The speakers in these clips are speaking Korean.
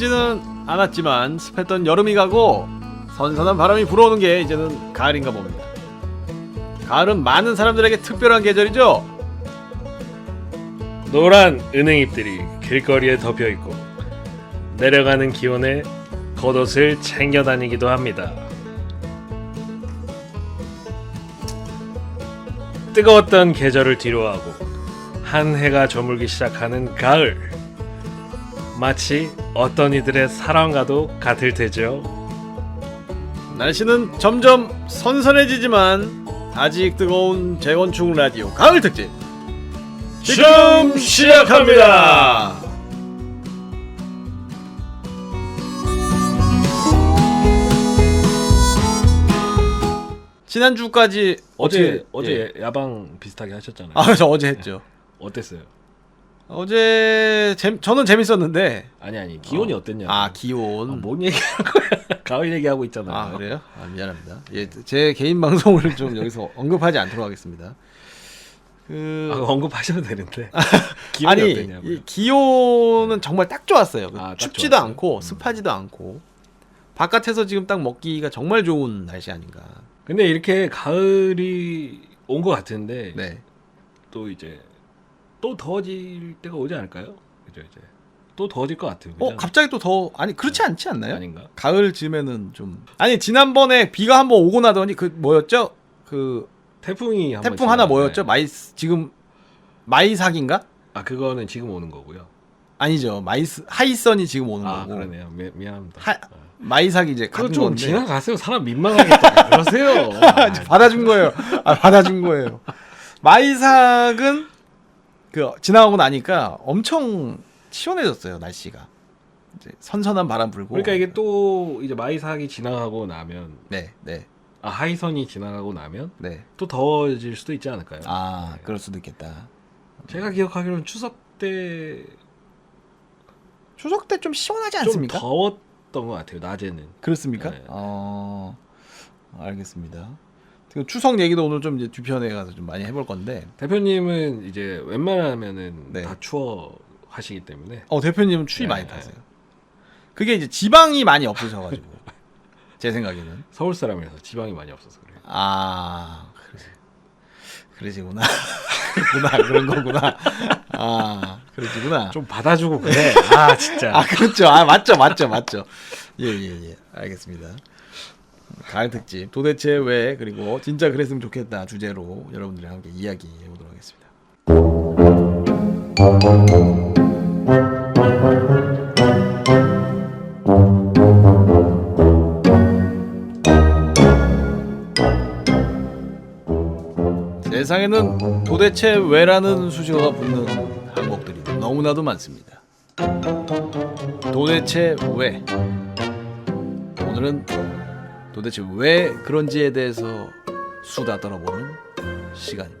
길지는 않았지만 습했던 여름이 가고 선선한 바람이 불어오는 게 이제는 가을인가 봅니다. 가을은 많은 사람들에게 특별한 계절이죠. 노란 은행잎들이 길거리에 덮여 있고 내려가는 기온에 겉옷을 챙겨 다니기도 합니다. 뜨거웠던 계절을 뒤로하고 한 해가 저물기 시작하는 가을. 마치 어떤 이들의 사랑과도 같을 테죠. 날씨는 점점 선선해지지만 아직 뜨거운 재건축 라디오 가을 특집 지금 시작합니다. 지난주까지 어제 어떻게- 예. 어제 야방 비슷하게 하셨잖아요. 아, 저 어제 했죠. 어땠어요? 어제 재, 저는 재밌었는데 아니 아니 기온이 어. 땠냐 아 기온 뭔 얘기하는 거야? 가을 얘기하고 있잖아요. 아 그래요? 아 미안합니다. 예, 제 개인 방송을 좀 여기서 언급하지 않도록 하겠습니다. 그 아, 언급하셔도 되는데. 기온이 아니 어땠냐고요? 이 기온은 정말 딱 좋았어요. 그 아, 딱 춥지도 좋았어요? 않고 음. 습하지도 않고 바깥에서 지금 딱 먹기가 정말 좋은 날씨 아닌가. 근데 이렇게 가을이 온 것 같은데 네. 또 이제 또 더워질 때가 오지 않을까요? 그죠 이제 또 더워질 것 같아요. 어 그죠? 갑자기 또 더 아니 그렇지 않지 않나요? 아닌가? 가을 즈음에는 좀 아니 지난번에 비가 한번 오고 나더니 그 뭐였죠? 그 태풍이 한번 태풍 하나 지나가네. 뭐였죠? 마이 지금 마이삭인가? 아 그거는 지금 오는 거고요. 아니죠. 마이스 하이선이 지금 오는 아 거고. 그러네요. 미, 미안합니다. 하, 마이삭이 이제 그거 좀 건데 지나가세요. 사람 민망하겠다. 그러세요. 아, 받아준 거예요. 아, 받아준 거예요. 마이삭은 그 지나가고 나니까 엄청 시원해졌어요 날씨가. 이제 선선한 바람 불고. 그러니까 이게 또 이제 마이삭이 지나가고 나면 네, 네, 아 하이선이 지나가고 나면 네. 또 더워질 수도 있지 않을까요? 아, 그럴 수도 있겠다. 제가 기억하기로는 추석 때좀 추석 때 좀 시원하지 않습니까? 더웠던 것 같아요. 낮에는. 그렇습니까? 네. 어, 알겠습니다. 그 추석 얘기도 오늘 좀 이제 뒤편에 가서 좀 많이 해볼 건데. 대표님은 이제 웬만하면은 네. 다 추워 하시기 때문에 어 대표님은 추위 네, 많이 네. 타세요. 그게 이제 지방이 많이 없으셔가지고 제 생각에는. 서울 사람이라서 지방이 많이 없어서 그래요. 아 그래 그러시구나 그렇구나 그런 거구나 아 그러시구나 좀 받아주고 그래. 아 진짜. 아 그렇죠 아 맞죠 맞죠 맞죠 예예예 알겠습니다 가을 특집 도대체 왜 그리고 진짜 그랬으면 좋겠다 주제로 여러분들이랑 함께 이야기해 보도록 하겠습니다 세상에는 도대체 왜라는 수식어가 붙는 항목들이 너무나도 많습니다. 도대체 왜? 오늘은 도대체 왜 그런지에 대해서 수다 떨어보는 시간입니다.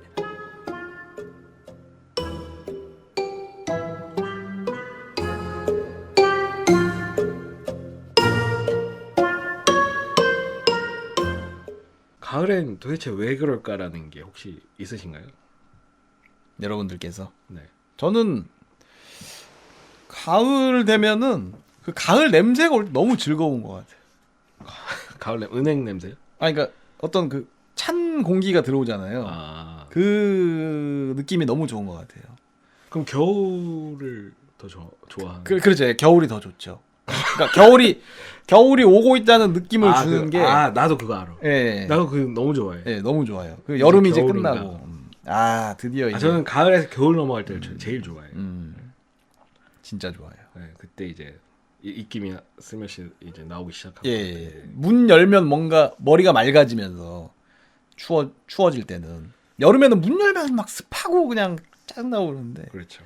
가을엔 도대체 왜 그럴까라는 게 혹시 있으신가요? 여러분들께서 네. 저는 가을 되면은 그 가을 냄새가 너무 즐거운 것 같아요. 가을 냄 은행 냄새요? 아 그러니까 어떤 그 찬 공기가 들어오잖아요. 아. 그 느낌이 너무 좋은 것 같아요. 그럼 겨울을 더 조, 좋아하는. 그, 그렇죠. 겨울이 더 좋죠. 그러니까 겨울이 겨울이 오고 있다는 느낌을 아, 주는 그, 게 아 나도 그거 알아. 예, 나도 그거 너무 좋아해. 예, 너무 좋아요. 그 여름이 이제 겨울인가. 끝나고 음. 아 드디어 이제 아, 저는 가을에서 겨울 넘어갈 때를 제- 제일 좋아해요. 음, 진짜 좋아요. 네, 그때 이제 이- 입김이 스며시 이제 나오기 시작하고. 예, 예, 예. 문 열면 뭔가 머리가 맑아지면서 추워 추워질 때는 여름에는 문 열면 막 습하고 그냥 짜증나고 그러는데 그렇죠.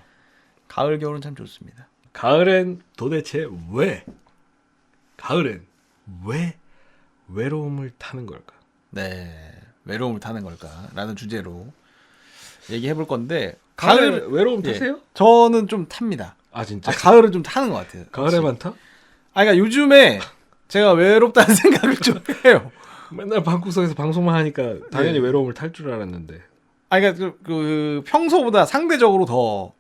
가을 겨울은 참 좋습니다. 가을엔 도대체 왜? 가을엔 왜 외로움을 타는 걸까? 네, 외로움을 타는 걸까라는 주제로 얘기해 볼 건데 가을 외로움 예. 타세요? 저는 좀 탑니다. 아 진짜? 아, 가을은 좀 타는 것 같아요. 가을에만 타? 아, 그러니까 요즘에 제가 외롭다는 생각을 좀 해요. 맨날 방구석에서 방송만 하니까 당연히 네. 외로움을 탈 줄 알았는데. 아, 그러니까 그, 그 평소보다 상대적으로 더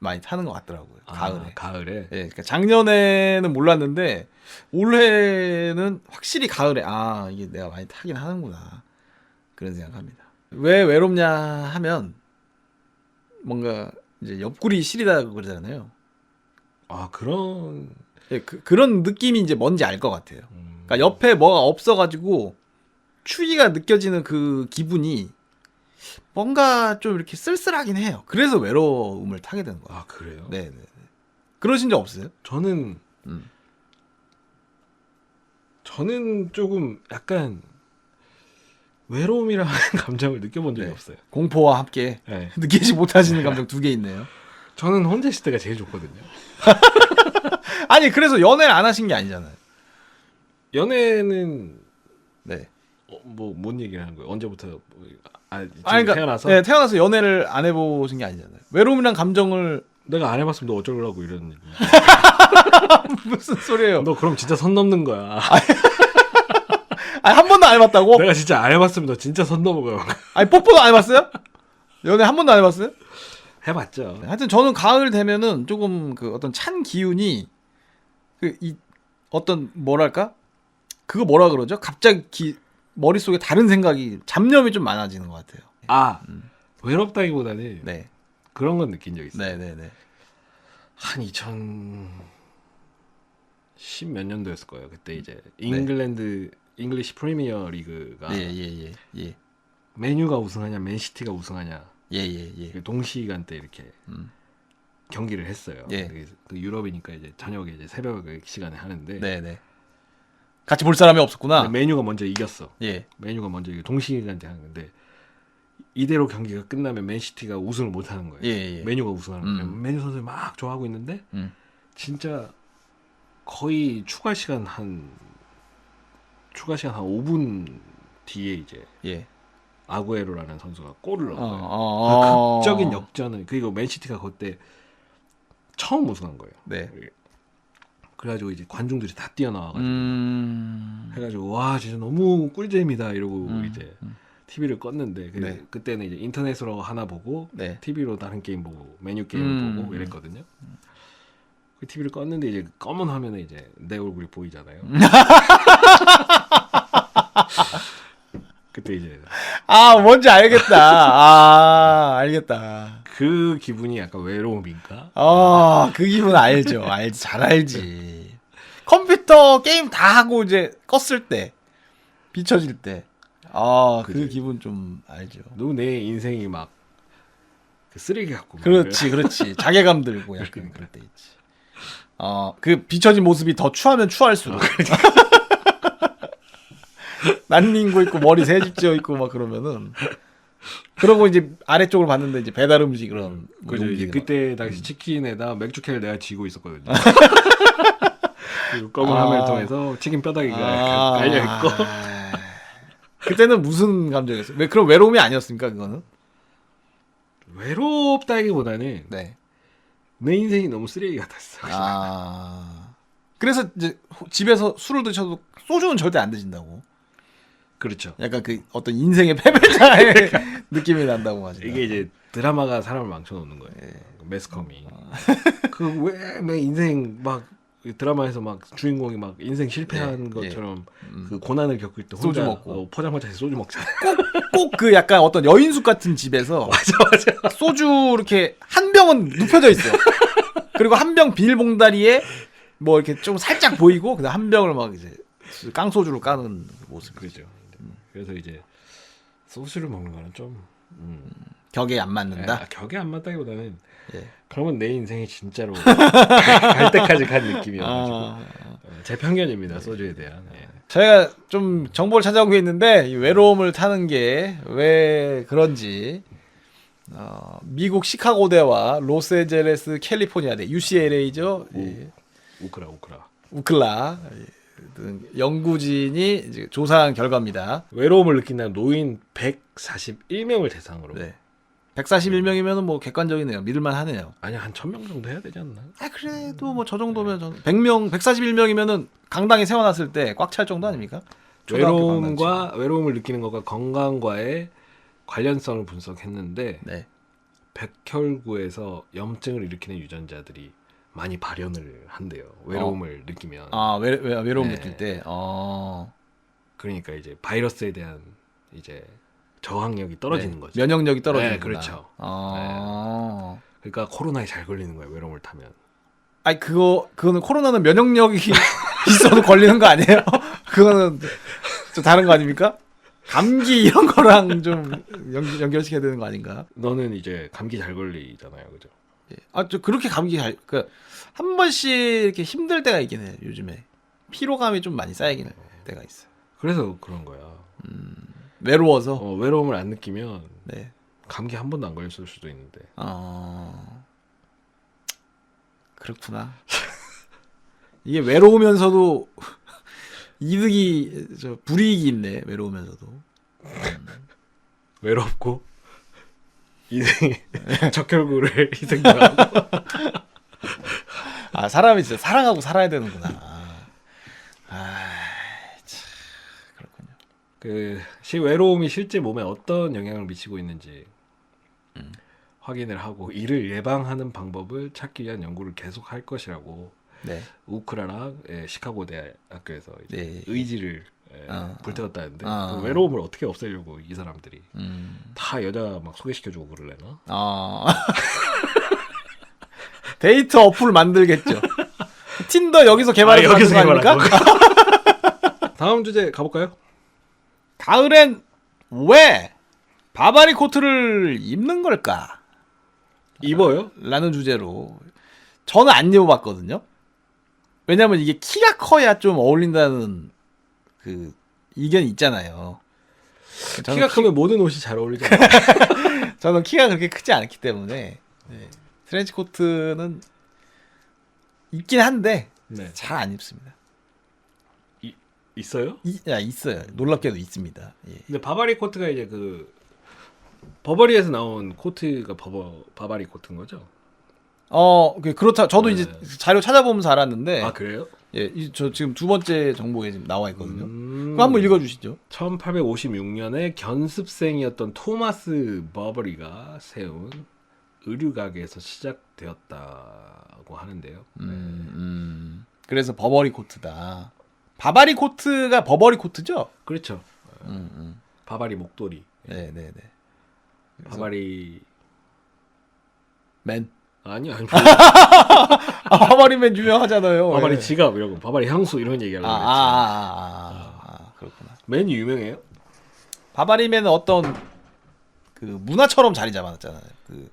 많이 타는 것 같더라고요. 가을에. 아, 가을에. 예, 그러니까 작년에는 몰랐는데 올해는 확실히 가을에 아 이게 내가 많이 타긴 하는구나 그런 생각합니다. 왜 외롭냐 하면 뭔가 이제 옆구리 시리다 그러잖아요. 아 그런. 예, 그, 그런 느낌이 이제 뭔지 알 것 같아요. 음, 그러니까 옆에 뭐가 없어가지고 추위가 느껴지는 그 기분이 뭔가 좀 이렇게 쓸쓸하긴 해요. 그래서 외로움을 타게 되는 거예요. 아 그래요? 네, 네. 네. 그러신 적 없어요? 저는 음. 저는 조금 약간 외로움이라는 감정을 느껴본 적이 네. 없어요. 공포와 함께 네. 느끼지 못하시는 감정 두 개 있네요. 저는 혼자 있을 때가 제일 좋거든요. 아니 그래서 연애를 안 하신 게 아니잖아요. 연애는 네. 뭐뭔 얘기를 하는 거예요? 언제부터 뭐, 아, 아니 그러니까 태어나서 네, 태어나서 연애를 안 해보신 게 아니잖아요. 외로움이란 감정을 내가 안 해봤으면 너 어쩌려고 이런 얘기. 무슨 소리예요? 너 그럼 진짜 선 넘는 거야. 아니 한 번도 안 해봤다고? 내가 진짜 안너 진짜 선 넘어가. 아니 뽀뽀도 안 해봤어요? 연애 한 번도 안 해봤어요? 해봤죠. 하여튼 저는 가을 되면은 조금 그 어떤 찬 기운이 그 이 어떤 뭐랄까 그거 뭐라 그러죠? 갑자기 기, 머릿속에 다른 생각이 잡념이 좀 많아지는 것 같아요. 아 외롭다기보다는 네, 그런 건 느낀 적 있어요. 네, 네, 네. 한 2010몇 년도였을 거예요. 그때 이제 잉글랜드 잉글리시 프리미어 리그가 예, 예, 예, 예, 메뉴가 우승하냐 맨시티가 우승하냐 예, 예, 예. 그 동시간대 이렇게 음. 경기를 했어요. 예. 근데 그 유럽이니까 이제 저녁에 이제 새벽 시간에 하는데 네, 네. 같이 볼 사람이 없었구나. 메뉴가 먼저 이겼어. 예, 메뉴가 먼저 이겨 동시간대 하는데 이대로 경기가 끝나면 맨시티가 우승을 못 하는 거예요. 예, 예. 메뉴가 우승하는 거예요. 음. 메뉴 선수 막 좋아하고 있는데 음. 진짜 거의 추가 시간 한 추가 시간 한 5분 뒤에 이제 예. 아구에로라는 선수가 골을 넣은 어, 거예요. 어, 어. 극적인 역전을 그리고 맨시티가 그때 처음 우승한 거예요. 네. 그래가지고 이제 관중들이 다 뛰어나와가지고 음. 해가지고 와 진짜 너무 꿀잼이다 이러고 음, 이제 음. TV를 껐는데 그, 네. 그때는 이제 인터넷으로 하나 보고 네. TV로 다른 게임 보고 메뉴 게임 을 음. 보고 이랬거든요. 그 TV를 껐는데 이제 검은 화면에 이제 내 얼굴이 보이잖아요. 그때 이제 아, 뭔지 알겠다. 아, 알겠다. 그 기분이 약간 외로움인가? 아, 그 기분 알죠. 알지. 잘 알지. 컴퓨터 게임 다 하고 이제 껐을 때, 비춰질 때. 아, 그 그지. 기분 좀 알죠. 너무 내 인생이 막 그 쓰레기 같고 막 그렇지, 그렇지. 자괴감 들고 약간 그럴 때 있지. 어, 그 비춰진 모습이 더 추하면 추할수록. 난닝고 있고 머리 새집 지어 있고 막 그러면은 그러고 이제 아래쪽을 봤는데 이제 배달 음식 그런 뭐 그죠 이제 그때 당시 치킨에다 맥주 캔을 내가 쥐고 있었거든요. 그리고 검은 아. 화면을 통해서 치킨 뼈다귀가 아. 깔려 있고 그때는 무슨 감정이었어요? 왜 그런 외로움이 아니었습니까 그거는? 외롭다기보다는 네. 내 인생이 너무 쓰레기 같았어. 아 그래서 이제 호- 집에서 술을 드셔도 소주는 절대 안 드신다고. 그렇죠. 약간 그 어떤 인생의 패배자의 느낌이 난다고 하죠. 이게 이제 드라마가 사람을 망쳐놓는 거예요. 예. 매스컴이. 아. 그왜 내 인생 막 드라마에서 막 주인공이 막 인생 실패한 예, 것처럼 음. 그 고난을 겪을 때 소주 혼자 먹고. 어, 포장마차에서 소주 먹잖아. 꼭그 약간 어떤 여인숙 같은 집에서 맞아 맞아. 소주 이렇게 한 병은 눕혀져 있어. 그리고 한 병 비닐봉다리에 뭐 이렇게 좀 살짝 보이고 그다음 한 병을 막 이제 깡소주로 까는 모습. 그렇죠. 그래서 이제 소주를 먹는 거는 좀 음, 격에 안 아, 맞는다. 격에 안 맞다기보다는 예. 그러면 내 인생이 진짜로 갈 때까지 간 느낌이어가지고 아, 어, 제 편견입니다 소주에 대한. 예. 제가 좀 정보를 찾아오고 있는데 이 외로움을 타는 게 왜 그런지 어, 미국 시카고대와 로스앤젤레스 캘리포니아대 UCLA죠. 예. 우크라 우크라. 우클라 예, 등 연구진이 이제 조사한 결과입니다. 외로움을 느낀다는 노인 141명을 대상으로. 네. 141명이면 뭐 객관적이네요. 믿을만 하네요. 아니 한 1000명 정도 해야 되지 않나? 아 그래도 뭐 저 정도면 저는 100명, 141명이면은 강당에 세워놨을 때 꽉 찰 정도 아닙니까? 초등학교 강당치. 외로움과 외로움을 느끼는 것과 건강과의 관련성을 분석했는데 네. 백혈구에서 염증을 일으키는 유전자들이 많이 발현을 한대요. 외로움을 느끼면. 아 외, 외, 외로움 네. 느낄 때. 어. 그러니까 이제 바이러스에 대한 이제 저항력이 떨어지는 네. 거죠. 면역력이 떨어지는 네, 그렇죠. 아. 그러니까 코로나에 잘 걸리는 거예요. 외로움을 타면. 아니 그거 그거는 코로나는 면역력이 있어도 걸리는 거 아니에요? 그거는 좀 다른 거 아닙니까? 감기 이런 거랑 좀 연, 연결시켜야 되는 거 아닌가? 너는 이제 감기 잘 걸리잖아요. 그죠? 아저 그렇게 감기 잘 그한 번씩 이렇게 힘들 때가 있긴 해요 요즘에 피로감이 좀 많이 쌓이긴 할 때가 있어요 그래서 그런 거야. 외로워서? 어, 외로움을 안 느끼면 네. 감기 한 번도 안 걸렸을 수도 있는데. 어... 그렇구나. 이게 외로우면서도 이득이 저 불이익이 있네 외로우면서도. 외롭고 이승 적혈구를 희생하고. 아 사람이 진짜 사랑하고 살아야 되는구나 아 참, 그렇군요 그 시, 외로움이 실제 몸에 어떤 영향을 미치고 있는지 확인을 하고 이를 예방하는 방법을 찾기 위한 연구를 계속 할 것이라고 네 우크라나 예, 시카고 대학교에서 네. 의지를 예, 아, 불태웠다는데 아. 그 외로움을 어떻게 없애려고 이 사람들이 음. 다 여자 막 소개시켜주고 그러려나? 아 데이트 어플 만들겠죠. 틴더 여기서 개발해서 아, 여기서 만든 거? 개발한 다음 주제 가볼까요? 가을엔 왜 바바리 코트를 입는 걸까? 입어요? 라는 주제로 저는 안 입어봤거든요. 왜냐면 이게 키가 커야 좀 어울린다는 그 의견이 있잖아요. 키가 크면 모든 옷이 잘 어울리잖아요. 저는 키가 그렇게 크지 않기 때문에 네. 트렌치 코트는 있긴 한데 네. 잘안 입습니다. 있어요? 이, 야, 있어요. 놀랍게도 있습니다. 예. 근데 바바리 코트가 이제 그 버버리에서 나온 코트가 버버 바바리 코트인 거죠? 어, 그- 그렇다. 저도 네. 이제 자료 찾아보면서 알았는데, 아 그래요? 예, 이- 저 지금 두 번째 정보에 지금 나와 있거든요. 음. 그거 한번 읽어주시죠. 1856년에 견습생이었던 토마스 버버리가 세운 의류 가게에서 시작되었다고 하는데요. 음, 음. 그래서 버버리 코트다. 바바리 코트가 버버리 코트죠? 그렇죠. 음, 음. 바바리 목도리, 네, 네, 네. 바바리 맨. 아니 아니 아, 바바리맨 유명하잖아요. 바바리 예. 지갑 이런 거, 바바리 향수 이런 얘기 아, 하려고 아, 했지. 아, 아, 아, 아, 그렇구나. 맨이 유명해요? 바바리맨은 어떤 그 문화처럼 자리 잡았잖아요. 그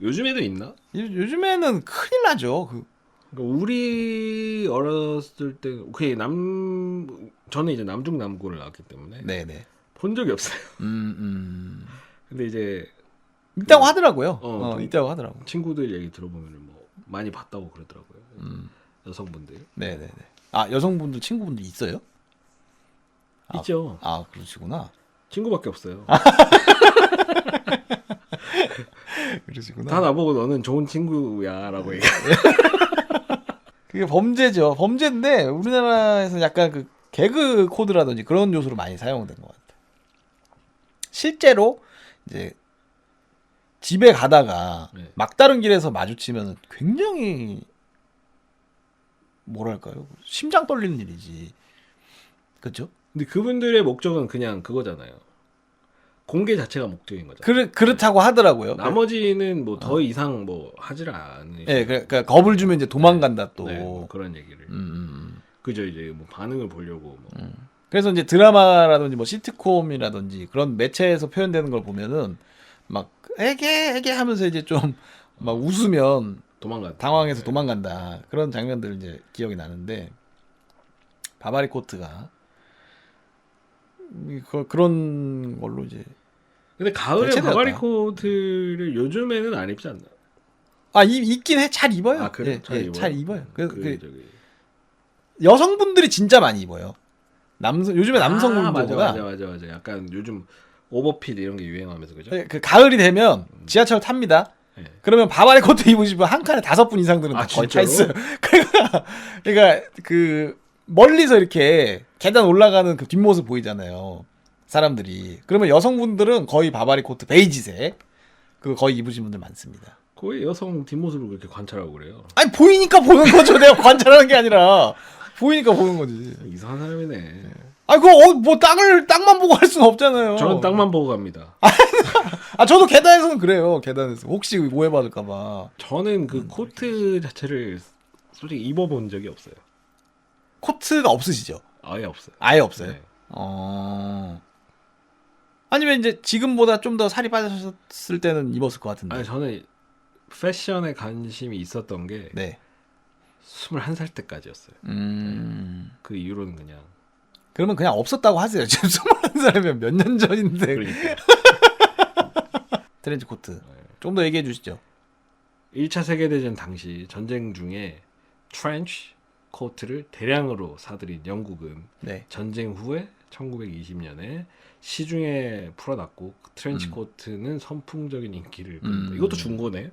요즘에도 있나? 요- 요즘에는 큰일 나죠. 그 그러니까 우리 어렸을 때, 그남 저는 이제 남중 남고를 나왔기 때문에 네, 네. 본 적이 없어요. 음, 음. 근데 이제 있다고 하더라고요. 어, 어, 그- 있다고 하더라고. 친구들 얘기 들어보면 뭐 많이 봤다고 그러더라고요. 음. 여성분들 네, 네, 네. 아, 여성분들 친구분들 있어요? 아. 있죠. 아, 그러시구나. 친구밖에 없어요. 그러시구나. 다 나보고 너는 좋은 친구야라고 얘기. 그게 범죄죠. 범죄인데 우리나라에서 약간 그 개그 코드라든지 그런 요소로 많이 사용된 것 같아요. 실제로 이제 집에 가다가 네. 막다른 길에서 마주치면 굉장히 뭐랄까요? 심장 떨리는 일이지. 그렇죠? 근데 그분들의 목적은 그냥 그거잖아요. 공개 자체가 목적인 거잖아요. 그렇 그렇다고 하더라고요. 나머지는 뭐 더 이상 뭐 하질 않으. 예, 그- 그러니까 겁을 주면 이제 도망간다 또. 네, 뭐 그런 얘기를. 음, 음, 음. 그죠 이제 뭐 반응을 보려고 뭐. 그래서 이제 드라마라든지 뭐 시트콤이라든지 그런 매체에서 표현되는 걸 보면은 막 애게 애게 하면서 이제 좀 막 웃으면 도망가. 당황해서 도망간다 그런 장면들 이제 기억이 나는데 바바리 코트가 이- 그, 그런 걸로 이제 근데 가을에 대체되었다. 바바리 코트를 요즘에는 안 입지 않나? 아 입, 입긴 해 잘 입어요. 아 그래? 예, 잘 예, 입어요. 잘 입어요. 그, 그, 그 저기. 여성분들이 진짜 많이 입어요. 남성 요즘에 아, 맞아 남성분들보다 맞아 맞아 맞아. 약간 요즘 오버핏 이런 게 유행하면서 그죠? 예, 그 가을이 되면 지하철 탑니다. 네. 그러면 바바리 코트 입으시면 한 칸에 다섯 분 이상들은 다 아, 거의 차 있어요. 진짜로? 그러니까, 그러니까 그 멀리서 이렇게 계단 올라가는 그 뒷모습 보이잖아요. 사람들이. 그러면 여성분들은 거의 바바리 코트 베이지색. 그거 거의 입으신 분들 많습니다. 거의 여성 뒷모습을 그렇게 관찰하고 그래요. 아니 보이니까 보는 거죠. 내가 관찰하는 게 아니라 보이니까 보는 거지. 이상한 사람이네. 아니 그거 어, 뭐 땅을 땅만 보고 할 수는 없잖아요. 저는 땅만 보고 갑니다. 아 저도 계단에서는 그래요. 계단에서 혹시 오해 받을까 봐 저는 음. 그 코트 자체를 솔직히 입어본 적이 없어요. 코트가 없으시죠? 아예 없어요. 아예 없어요. 네. 어. 아니면 이제 지금보다 좀 더 살이 빠졌을 때는 입었을 것 같은데. 아니 저는 패션에 관심이 있었던 게 네. 21살 때까지였어요. 음. 그 이후로는 그냥 그러면 그냥 없었다고 하세요. 지금 21살이면 몇 년 전인데. 그러니까 트렌치 코트. 좀 더 얘기해 주시죠. 1차 세계대전 당시 전쟁 중에 트렌치 코트를 대량으로 사들인 영국은 네. 전쟁 후에 1920년에 시중에 풀어놨고 그 트렌치 음. 코트는 선풍적인 인기를. 음. 이것도 중고네.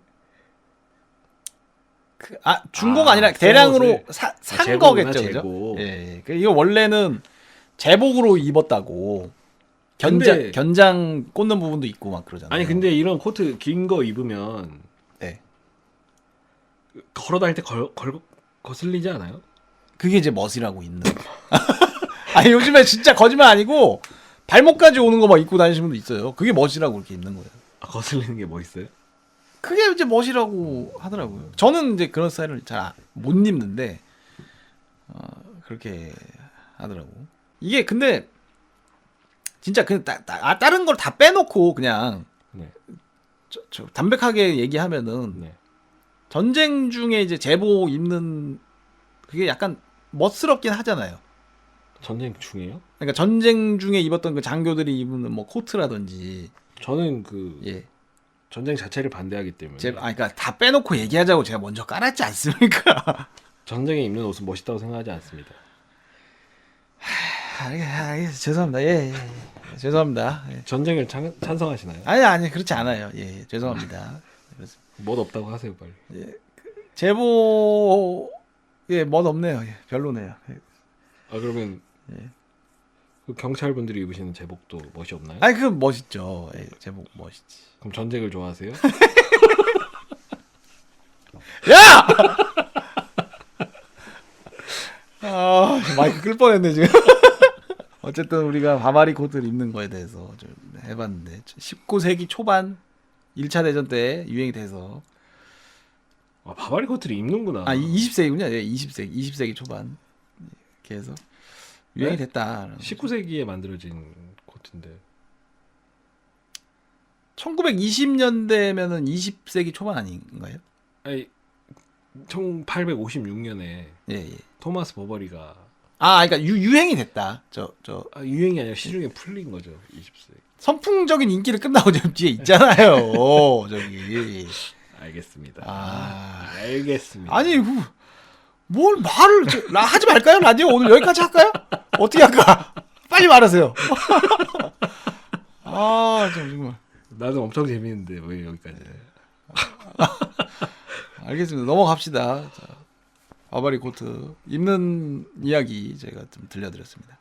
그, 아, 중고가 아, 아, 니라 대량으로. 사, 아, 산 재고구나, 거겠죠. 그죠? 재고. 예, 예. 그 이거 원래는 제복으로 입었다고. 견장 근데- 견장 꽂는 부분도 있고 막 그러잖아요. 아니 근데 이런 코트 긴 거 입으면 네. 걸어 다닐 때 걸, 걸, 거슬리지 않아요? 그게 이제 멋이라고 있는. 아니 요즘에 진짜 거짓말 아니고 발목까지 오는 거 막 입고 다니시는 분도 있어요. 그게 멋이라고 그렇게 입는 거예요. 아, 거슬리는 게뭐 있어요? 그게 이제 멋이라고 하더라고요. 저는 이제 그런 스타일을 잘 못 입는데 어, 그렇게 하더라고. 이게 근데 진짜 그 따, 따, 아, 다른 걸 다 빼놓고 그냥 네. 저, 저 담백하게 얘기하면은 네. 전쟁 중에 이제 제복 입는 그게 약간 멋스럽긴 하잖아요. 전쟁 중에요? 그러니까 전쟁 중에 입었던 그 장교들이 입는 뭐 코트라든지 저는 그 예. 전쟁 자체를 반대하기 때문에 제, 아, 그러니까 다 빼놓고 얘기하자고 제가 먼저 깔았지 않습니까? 전쟁에 입는 옷은 멋있다고 생각하지 않습니다. 아, 예, 아, 예, 죄송합니다. 예, 예, 예. 죄송합니다. 예. 전쟁을 찬, 찬성하시나요? 아니 아니 그렇지 않아요. 예, 예, 죄송합니다. 멋 없다고 하세요 빨리. 제보 예멋 없네요. 예, 별로네요. 예. 아 그러면 예. 그 경찰분들이 입으시는 제복도 멋이 없나요? 아니 그 멋있죠. 예, 제복 멋있지. 그럼 전쟁을 좋아하세요? 야! 아 마이크 끌 뻔했네 지금. 어쨌든 우리가 바바리 코트를 입는 거에 대해서 좀 해봤는데 19세기 초반 1차 대전 때 유행이 돼서 아 바바리 코트를 입는구나. 아 20세기군요. 예, 20세기 20세기 초반 이렇게 해서 유행이 네? 됐다. 19세기에 만들어진 코트인데 1920년대면은 20세기 초반 아닌가요? 아니 1856년에 예, 예. 토마스 버버리가 아, 그러니까 유, 유행이 됐다. 저, 저 아, 유행이 아니라 시중에 풀린 거죠 20세기. 선풍적인 인기를 끝나고 저 뒤에 있잖아요. 저기. 알겠습니다. 아. 알겠습니다. 아니, 그, 뭘 말을 저, 라, 하지 말까요? 라디오 오늘 여기까지 할까요? 어떻게 할까? 빨리 말하세요. 아, 저 정말. 나도 엄청 재밌는데 왜 여기까지? 알겠습니다. 넘어갑시다. 자, 바바리 코트 입는 이야기 제가 좀 들려드렸습니다.